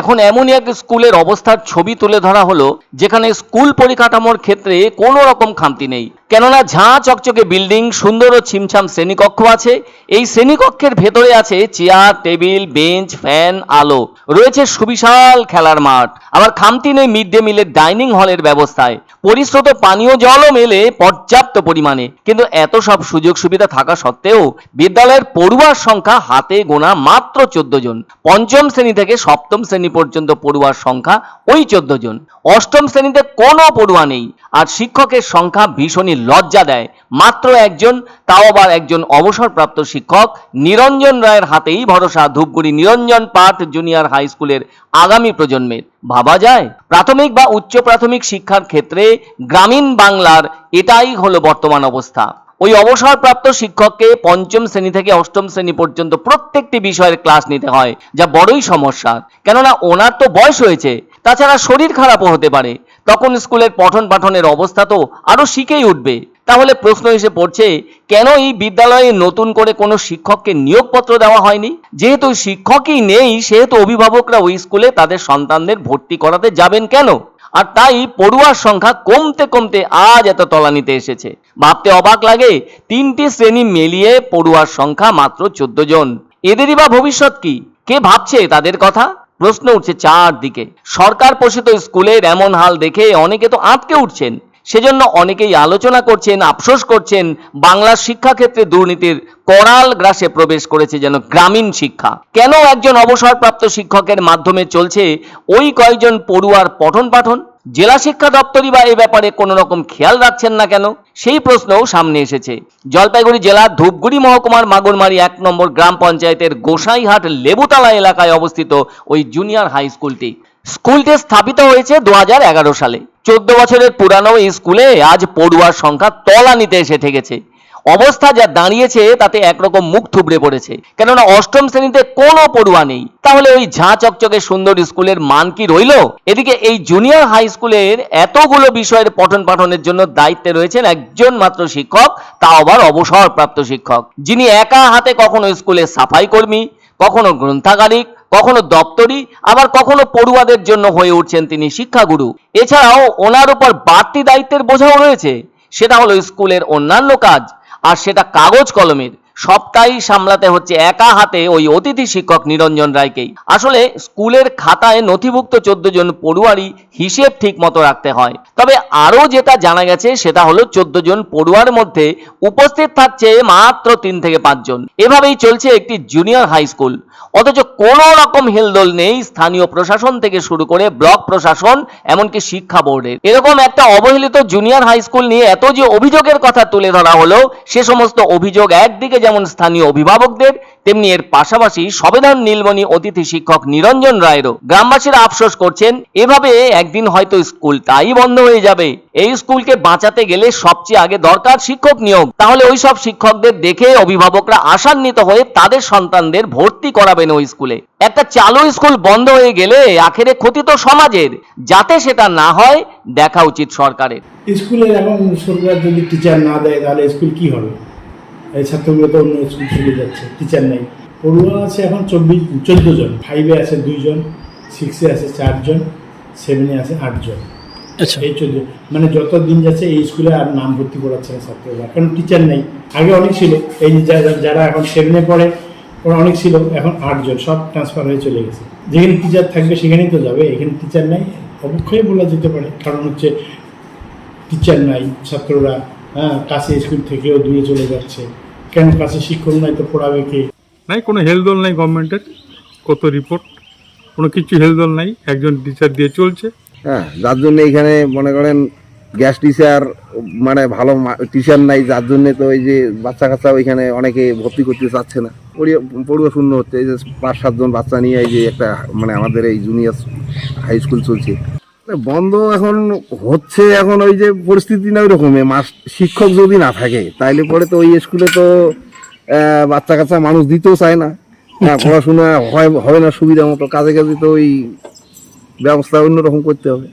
এখন এমনই এক স্কুলের অবস্থার ছবি তুলে ধরা হলো, যেখানে স্কুল পরিকাঠামোর ক্ষেত্রে কোনো রকম খামতি নেই। কেননা ঝাঁ চকচকে বিল্ডিং, সুন্দর ও ছিমছাম শ্রেণীকক্ষ আছে। এই শ্রেণীকক্ষের ভেতরে আছে চেয়ার, টেবিল, বেঞ্চ, ফ্যান, আলো। রয়েছে সুবিশাল খেলার মাঠ। আবার খামতি নেই মিড ডে মিলের ডাইনিং হলের ব্যবস্থায়। পরিশ্রুত পানীয় জলও মেলে পর্যাপ্ত পরিমাণে। কিন্তু এত সব সুযোগ সুবিধা থাকা সত্ত্বেও বিদ্যালয়ের পড়ুয়ার সংখ্যা হাতে গোনা মাত্র চোদ্দ জন। পঞ্চম শ্রেণি থেকে সপ্তম শ্রেণি পর্যন্ত পড়ুয়ার সংখ্যা ওই চোদ্দ জন। অষ্টম শ্রেণীতে কোনো পড়ুয়া নেই আর শিক্ষকের সংখ্যা ভীষণই লজ্জা দেয়। মাত্র একজন, তাও আবার একজন অবসরপ্রাপ্ত শিক্ষক। নিরঞ্জন রায়ের হাতেই ভরসা ধূপগুড়ি নিরঞ্জন পাঠ জুনিয়র হাই স্কুলের আগামী প্রজন্মের। ভাবা যায়? প্রাথমিক বা উচ্চ প্রাথমিক শিক্ষার ক্ষেত্রে গ্রামীণ বাংলার এটাই হলো বর্তমান অবস্থা। ওই অবসরপ্রাপ্ত শিক্ষককে পঞ্চম শ্রেণি থেকে অষ্টম শ্রেণি পর্যন্ত প্রত্যেকটি বিষয়ের ক্লাস নিতে হয়, যা বড়ই সমস্যা। কেননা ওনার তো বয়স হয়েছে, তাছাড়া শরীর খারাপও হতে পারে। তখন স্কুলের পঠন পাঠনের অবস্থা তো আরও শিখেই উঠবে। তাহলে প্রশ্ন এসে পড়ছে, কেন এই বিদ্যালয়ে নতুন করে কোনো শিক্ষককে নিয়োগপত্র দেওয়া হয়নি? যেহেতু শিক্ষকই নেই, সেহেতু অভিভাবকরা ওই স্কুলে তাদের সন্তানদের ভর্তি করাতে যাবেন কেন? আর তাই পড়ুয়ার সংখ্যা কমতে কমতে আজ এত তলানিতে এসেছে। ভাবতে অবাক লাগে, তিনটি শ্রেণি মিলিয়ে পড়ুয়ার সংখ্যা মাত্র চোদ্দ জন। এদেরই বা ভবিষ্যৎ কি? কে ভাবছে তাদের কথা? প্রশ্ন উঠছে চারদিকে। সরকার পোষিত স্কুলের এমন হাল দেখে অনেকে তো আঁতকে উঠছেন। সেজন্য অনেকেই আলোচনা করছেন, আফসোস করছেন বাংলার শিক্ষাক্ষেত্রে দুর্নীতির করাল গ্রাসে প্রবেশ করেছে যেন গ্রামীণ শিক্ষা। কেন একজন অবসরপ্রাপ্ত শিক্ষকের মাধ্যমে চলছে ওই কয়েকজন পড়ুয়ার পঠন পাঠন? জেলা শিক্ষা দপ্তরই বা এ ব্যাপারে কোনো রকম খেয়াল রাখছেন না কেন? সেই প্রশ্নও সামনে এসেছে। জলপাইগুড়ি জেলার ধূপগুড়ি মহকুমার মাগুরমারি এক নম্বর গ্রাম পঞ্চায়েতের গোসাইহাট লেবুতলা এলাকায় অবস্থিত ওই জুনিয়র হাই স্কুলটি স্কুলটি স্থাপিত হয়েছে দু হাজার এগারো সালে। চোদ্দ বছরের পুরানো স্কুলে আজ পড়ুয়ার সংখ্যা তলানিতে এসে ঠেকেছে অবস্থা যা দাঁড়িয়েছে তাতে একরকম মুখ থুবড়ে পড়েছে। কেননা অষ্টম শ্রেণীতে কোনো পড়ুয়া নেই। তাহলে ওই ঝাঁ চকচকে সুন্দর স্কুলের মান কি রইল? এদিকে এই জুনিয়র হাই স্কুলের এতগুলো বিষয়ের পঠন পাঠনের জন্য দায়িত্বে রয়েছেন একজন মাত্র শিক্ষক তা আবার অবসরপ্রাপ্ত শিক্ষক, যিনি একা হাতে কখনো স্কুলের সাফাই কর্মী, কখনো গ্রন্থাগারিক কখনো দপ্তরি, আবার কখনো পড়ুয়াদের জন্য হয়ে উঠছেন তিনি শিক্ষাগুরু। এছাড়াও ওনার উপর বাড়তি দায়িত্বের বোঝাও রয়েছে। সেটা হলো স্কুলের অন্যান্য কাজ, আর সেটা কাগজ কলমের। সবটাই সামলাতে হচ্ছে একা হাতে ওই অতিথি শিক্ষক নিরঞ্জন রায়কেই। আসলে স্কুলের খাতায় নথিভুক্ত চোদ্দ জন পড়ুয়ারই হিসেব ঠিক মতো রাখতে হয়। তবে আরও যেটা জানা গেছে সেটা হলো চোদ্দ জন পড়ুয়ার মধ্যে উপস্থিত থাকছে মাত্র তিন থেকে পাঁচজন এভাবেই চলছে একটি জুনিয়র হাই স্কুল অথচ কোনো রকম হেলদোল নেই স্থানীয় প্রশাসন থেকে শুরু করে ব্লক প্রশাসন, এমনকি শিক্ষা বোর্ডের। এরকম একটা অবহেলিত জুনিয়র হাই স্কুল নিয়ে এত যে অভিযোগের কথা তুলে ধরা হলো, সে সমস্ত অভিযোগ একদিকে যেমন স্থানীয় অভিভাবকদের, তেমনি এর পাশাপাশি সবেদান নীলমণি অতিথি শিক্ষক নিরঞ্জন রায়েরও গ্রামবাসীরা আফসোস করছেন, এভাবে একদিন হয়তো স্কুলটাই বন্ধ হয়ে যাবে। এই স্কুলকে বাঁচাতে গেলে সবচেয়ে আগে দরকার শিক্ষক নিয়োগ। তাহলে ওই সব শিক্ষকদের দেখে অভিভাবকরা আশান্বিত হয়ে তাদের সন্তানদের ভর্তি করাবেন ওই স্কুলে। একটা চালু স্কুল বন্ধ হয়ে গেলে আখেরে ক্ষতি তো সমাজের, যাতে সেটা না হয়, দেখা উচিত সরকারের। স্কুলে এখন সরকার যদি টিচার না দেয়, তাহলে স্কুল কি হবে? ছাত্রগুলো তো অন্য স্কুল চলে যাচ্ছে টিচার নেই। পড়ুয়া আছে এখন চব্বিশ চোদ্দ জন। ফাইভে আছে দুইজন সিক্সে আছে চারজন সেভেনে আছে আটজন। আচ্ছা। এই চোদ্দ মানে যত দিন যাচ্ছে এই স্কুলে আর নাম ভর্তি করাচ্ছে না ছাত্ররা। কারণ টিচার নেই। আগে অনেক ছিল। এই যারা- যারা এখন সেভেনে পড়ে ওরা অনেক ছিল এখন আটজন। সব ট্রান্সফার হয়ে চলে গেছে। যেখানে টিচার থাকবে সেখানেই তো যাবে। এখানে টিচার নাই অবক্ষয় বলা যেতে পারে। কারণ হচ্ছে টিচার নাই ছাত্ররা হ্যাঁ কাছে স্কুল থেকেও দূরে চলে যাচ্ছে। কেন কাছে শিক্ষক নাই তো পড়াবে কে? নাই কোনো হেলদোল নাই গভর্নমেন্টের কত রিপোর্ট কোনো কিছু হেলদোল নাই একজন টিচার দিয়ে চলছে। হ্যাঁ যার জন্য এখানে মনে করেন গ্যাস টিচার মানে ভালো টিচার নাই যার জন্য তো ওই যে বাচ্চা কাচ্চা ওইখানে অনেকে ভর্তি করতে চাচ্ছে না। পড়িয়া- পড়ুয়া শূন্য হচ্ছে এই যে পাঁচ সাতজন বাচ্চা নিয়ে এই যে একটা মানে আমাদের এই জুনিয়র হাই স্কুল চলছে। বন্ধ এখন হচ্ছে এখন ওই যে পরিস্থিতি না ওই রকমই মাস শিক্ষক যদি না থাকে তাইলে পরে তো ওই স্কুলে তো বাচ্চা কাচ্চা মানুষ দিতেও চায় না। হ্যাঁ পড়াশোনা হয় হবে না সুবিধা মতো কাজে কাজে তো ওই ব্যবস্থা অন্যরকম করতে হবে।